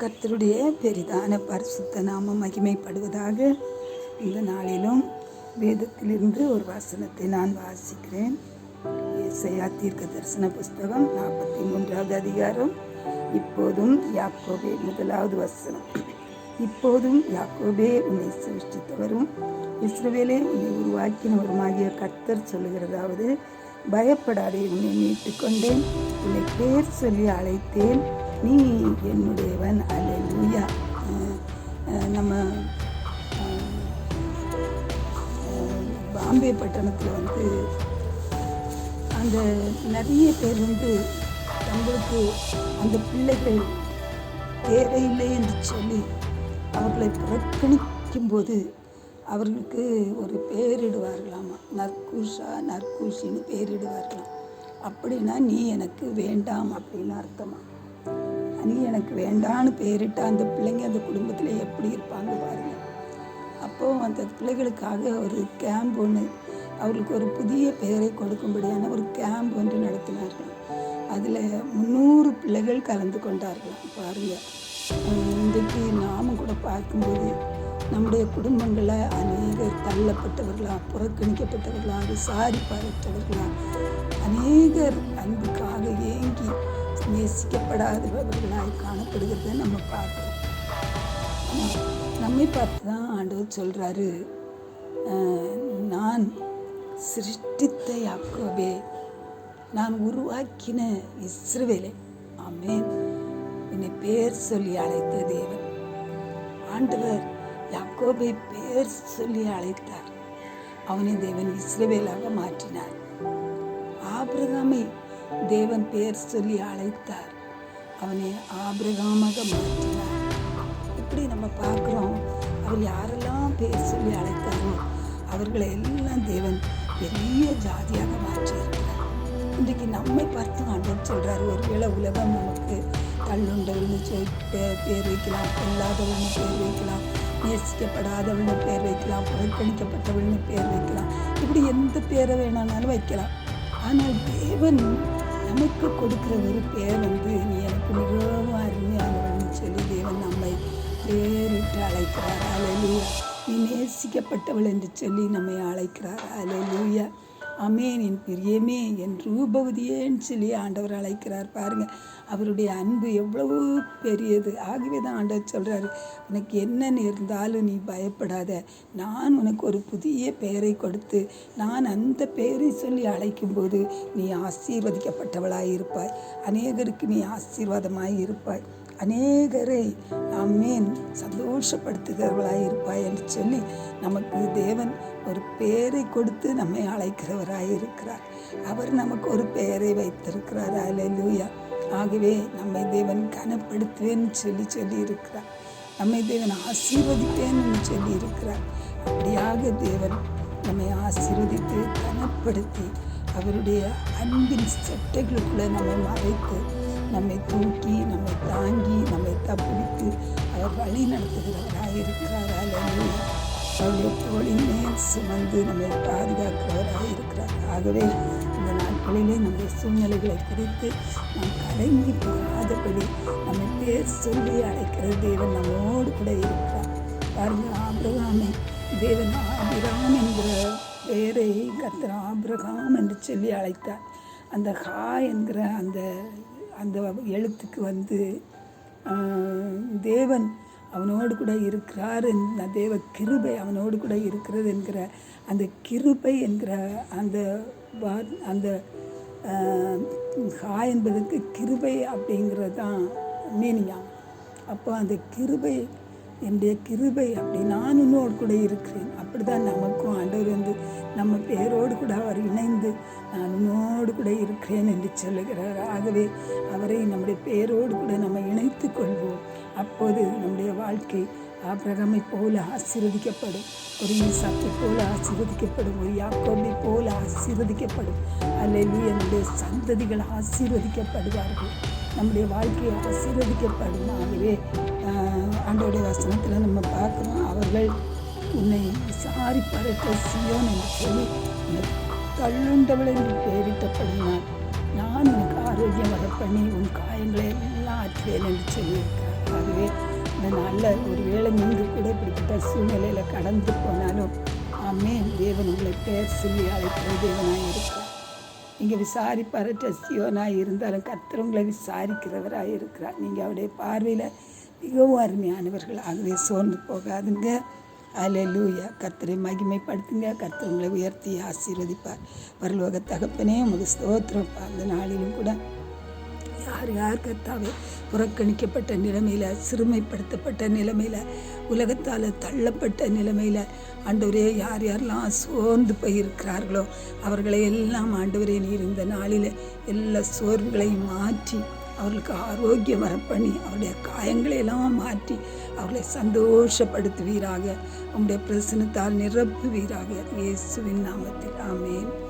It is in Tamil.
கர்த்தருடைய பெரிதான பரிசுத்த நாம மகிமைப்படுவதாக இந்த நாளிலும் வேதத்திலிருந்து ஒரு வசனத்தை நான் வாசிக்கிறேன். ஏசையா தீர்க்க தரிசன புஸ்தகம் நாற்பத்தி மூன்றாவது அதிகாரம். இப்போதும் யாக்கோபே முதலாவது வசனம். இப்போதும் யாக்கோபே உன்னை சிருஷ்டித்தவரும் இஸ்ரவேலே உன்னை உருவாக்கினவருமாகிய கர்த்தர் சொல்லுகிறதாவது பயப்படாதே உன்னை மீட்டுக்கொண்டேன் உன்னை பேர் சொல்லி அழைத்தேன் நீ என்னுடையவன் அல்லேலூயா. நம்ம பாம்பே பட்டணத்தில் வந்து அந்த நிறைய பேர் வந்து தங்களுக்கு அந்த பிள்ளைகள் தேவையில்லை என்று சொல்லி அவர்களை புறக்கணிக்கும்போது அவர்களுக்கு ஒரு பேரிடுவார்களாமா. நற்கூஷா நற்கூஷின்னு பேரிடுவார்களாம். அப்படின்னா நீ எனக்கு வேண்டாம் அப்படின்னு அர்த்தமா? நீ எனக்கு வேண்டான்னு பேரிட்ட அந்த பிள்ளைங்க அந்த குடும்பத்தில் எப்படி இருப்பாங்க பாருங்க. அப்போ அந்த பிள்ளைகளுக்காக ஒரு கேம்ப் ஒன்று அவர்களுக்கு ஒரு புதிய பெயரை கொடுக்கும்படியான ஒரு கேம்ப் ஒன்று நடத்தினார்கள். அதில் முந்நூறு பிள்ளைகள் கலந்து கொண்டார்கள் பாருங்க. இன்றைக்கு நாமும் கூட பார்க்கும்போது நம்முடைய குடும்பங்களில் அநேகர் தள்ளப்பட்டவர்களா புறக்கணிக்கப்பட்டவர்களா விசாரிப்பாரற்றவர்களா அநேகர் அன்புக்காக ஏங்கி நேசிக்கப்படாதவர்களாய் காணப்படுகிறத நம்ம பார்க்குறோம் நம்மை பார்த்து தான் ஆண்டவர் சொல்கிறாரு நான் சிருஷ்டித்த யாக்கோவே நான் உருவாக்கின இஸ்ரவேலே. ஆமேன். என்னை பேர் சொல்லி அழைத்த தேவன். ஆண்டவர் யாக்கோபை பேர் சொல்லி அழைத்தார். அவனை தேவன் இஸ்ரவேலாக மாற்றினார். ஆபிரகாமை தேவன் பேர் சொல்லி அழைத்தார். அவனை ஆபிரகாமாக மாற்றினார். இப்படி நம்ம பார்க்குறோம்? அவர் யாரெல்லாம் பேர் சொல்லி அழைத்தாரோ அவர்களை எல்லாம் தேவன் பெரிய ஜாதியாக மாற்றியிருக்கிறார். இன்றைக்கு நம்மை பார்த்து ஆண்டவர் சொல்கிறார் ஒருவேளை உலகம் நமக்கு தள்ளுண்டவள்னு சொல் பேர் வைக்கலாம் பொல்லாதவள்னு பேர் வைக்கலாம் நேசிக்கப்படாதவள்னு பேர் வைக்கலாம் புறக்கணிக்கப்பட்டவள்னு பேர் வைக்கலாம் இப்படி எந்த பேரை வேணாலும் வைக்கலாம். ஆனால் தேவன் நமக்கு கொடுக்குற ஒரு பேர் வந்து நீ எனக்கு மிகவும் அருமையானவன் சொல்லி தேவன் நம்மை பேரிட்டு அழைக்கிறார். அலலூயா நீ நேசிக்கப்பட்டவள் என்று சொல்லி நம்மை அழைக்கிறார். அலலூயா அமேன் என் பிரியமே என் ரூபவதியேன்னு சொல்லி ஆண்டவர் அழைக்கிறார் பாருங்க. அவருடைய அன்பு எவ்வளவு பெரியது. ஆகவே தான் ஆண்டவர் சொல்கிறாரு உனக்கு என்ன நேர்ந்தாலும் நீ பயப்படாத. நான் உனக்கு ஒரு புதிய பெயரை கொடுத்து நான் அந்த பெயரை சொல்லி அழைக்கும்போது நீ ஆசீர்வதிக்கப்பட்டவளாய் இருப்பாய். அநேகருக்கு நீ ஆசீர்வாதமாய் இருப்பாய். அநேகரை அம்மேன் சந்தோஷப்படுத்துகிறவளாய் இருப்பாய் என்று சொல்லி நமக்கு தேவன் ஒரு பேரை கொடுத்து நம்மை அழைக்கிறவராய் இருக்கிறார். அவர் நமக்கு ஒரு பெயரை வைத்திருக்கிறார். லூயா ஆகவே நம்மை தேவன் கனப்படுத்துவேன்னு சொல்லி சொல்லி இருக்கிறார் நம்மை தேவன் ஆசீர்வதிப்பேன்னு சொல்லி இருக்கிறார் அப்படியாக தேவன் நம்மை ஆசீர்வதித்து கனப்படுத்தி அவருடைய அன்பின் சட்டைகளுக்குள்ளே நம்மை மறைத்து நம்மை தூக்கி நம்மை தாங்கி நம்மை தப்பிடித்து அவர் வழி நடத்துகிறவராக இருக்கிறார். அல்லேலூயா அவருடைய தோளின் மேல் சுமந்து நம்மை பாதுகாக்கிறவராக இருக்கிறார். ஆகவே இந்த நாட்களிலே நம்முடைய சூழ்நிலைகளை குறித்து நாம் கலங்கி போகாதபடி நம்மை பேர் சொல்லி அழைக்கிற தேவன் நம்மோடு கூட இருக்கிறார். பாருங்க ஆபிரகாமை தேவன் ஆபிராம் என்கிற பெயரை கத்திர ஆபிரகாம் என்று சொல்லி அழைத்தார். அந்த ஹா என்கிற அந்த அந்த எழுத்துக்கு வந்து தேவன் அவனோடு கூட இருக்கிறார் என் தேவ கிருபை அவனோடு கூட இருக்கிறது என்கிற அந்த கிருபை என்கிற அந்த வா- அந்த ஹா என்பதற்கு கிருபை அப்படிங்கிறது தான் மீனிங்காம் அப்போ அந்த கிருபை என்னுடைய கிருபை அப்படி நான் உன்னோடு கூட இருக்கிறேன். அப்படி தான் நமக்கும் ஆண்டவர் வந்து நம்ம பேரோடு கூட அவர் இணைந்து நான் உன்னோடு கூட இருக்கிறேன் என்று சொல்லுகிறார். ஆகவே அவரை நம்முடைய பேரோடு கூட நம்ம இணைத்து கொள்வோம். அப்போது நம்முடைய வாழ்க்கை ஆபிரகமை போல ஆசீர்வதிக்கப்படும். ஒரு ஈசாக்கை போல ஆசீர்வதிக்கப்படும். ஒரு யாக்கோபை போல ஆசீர்வதிக்கப்படும். அல்லது என்னுடைய சந்ததிகள் ஆசீர்வதிக்கப்படுவார்கள். நம்முடைய வாழ்க்கையை ஆசீர்வதிக்கப்படும். ஆகவே ஆண்டோடைய வசனத்தில் நம்ம பார்க்குறோம் அவர்கள் உன்னை விசாரிப்பதற்கு சியோன் என்று சொல்லி உன்னை தள்ளுண்டவள் என்று பெயரிட்டபடினால் நான் உனக்கு ஆரோக்கியம் வர பண்ணி உன் காயங்களை எல்லாம் ஆற்றுவேன் என்று சொல்லியிருக்கேன் இந்த நாளில் ஒரு வேளை நீங்கள் கூட இப்படிப்பட்ட சூழ்நிலையில் கடந்து போனாலும் ஆமே தேவன் உங்களை பேர் சொல்லி அழைக்கிற தேவனாக இருக்கிறார் நீங்கள் விசாரிப்பார் டஸ்தியோனாக இருந்தாலும் கர்த்தர் உங்களை விசாரிக்கிறவராக இருக்கிறார் நீங்கள் அவருடைய பார்வையில் மிகவும் அருமையானவர்கள். ஆகவே சோர்ந்து போகாதுங்க. அல்லேலூயா கர்த்தரை மகிமைப்படுத்துங்க. கர்த்தர் உங்களை உயர்த்தி ஆசீர்வதிப்பார். பரலோக தகப்பனே உமக்கு ஸ்தோத்திரம். அந்த நாளிலும் கூட யார் யார் கர்த்தாவே புறக்கணிக்கப்பட்ட நிலைமையில் சிறுமைப்படுத்தப்பட்ட நிலைமையில் உலகத்தால் தள்ளப்பட்ட நிலைமையில் ஆண்டவரே யார் யாரெல்லாம் சோர்ந்து போயிருக்கிறார்களோ அவர்களை எல்லாம் ஆண்டவரே நீர் இந்த நாளில் எல்லா சோர்வுகளையும் மாற்றி அவர்களுக்கு ஆரோக்கியம் வரப்பண்ணி அவருடைய காயங்களை எல்லாம் மாற்றி அவர்களை சந்தோஷப்படுத்துவீராக உங்களுடைய பிரசனத்தால் நிரப்புவீராக இயேசுவின் நாமத்தில். ஆமேன்.